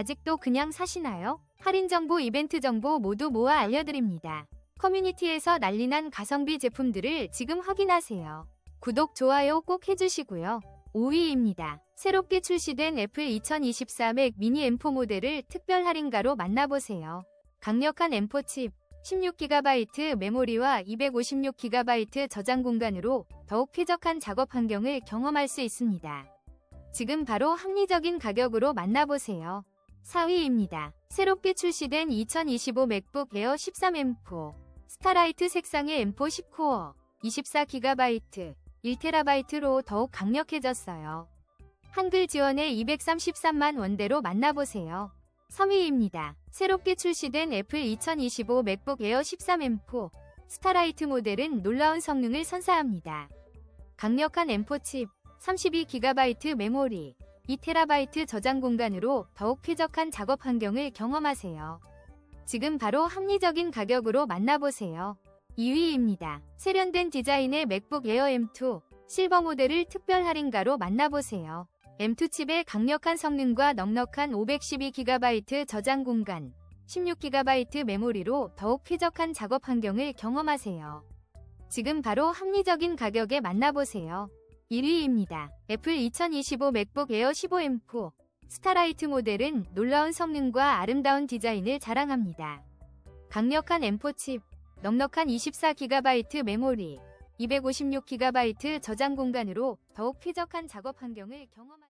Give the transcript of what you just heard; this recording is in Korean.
아직도 그냥 사시나요? 할인 정보, 이벤트 정보 모두 모아 알려드립니다. 커뮤니티에서 난리난 가성비 제품들을 지금 확인하세요. 구독, 좋아요 꼭 해주시고요. 5위입니다. 새롭게 출시된 애플 2024 맥 미니 M4 모델을 특별 할인가로 만나보세요. 강력한 M4 칩, 16GB 메모리와 256GB 저장 공간으로 더욱 쾌적한 작업 환경을 경험할 수 있습니다. 지금 바로 합리적인 가격으로 만나보세요. 4위입니다. 새롭게 출시된 2025 맥북 에어 13M4 스타라이트 색상의 M4 10코어 24GB 1TB로 더욱 강력해졌어요. 한글 지원의 233만 원대로 만나보세요. 3위입니다. 새롭게 출시된 애플 2025 맥북 에어 13M4 스타라이트 모델은 놀라운 성능을 선사합니다. 강력한 M4 칩, 32GB 메모리, 2TB 저장 공간으로 더욱 쾌적한 작업 환경을 경험하세요. 지금 바로 합리적인 가격으로 만나보세요. 2위입니다. 세련된 디자인의 맥북 에어 M2 실버 모델을 특별 할인가로 만나보세요. M2 칩의 강력한 성능과 넉넉한 512GB 저장 공간, 16GB 메모리로 더욱 쾌적한 작업 환경을 경험하세요. 지금 바로 합리적인 가격에 만나보세요. 1위입니다. 애플 2025 맥북 에어 15M4 스타라이트 모델은 놀라운 성능과 아름다운 디자인을 자랑합니다. 강력한 M4 칩, 넉넉한 24GB 메모리, 256GB 저장 공간으로 더욱 쾌적한 작업 환경을 경험하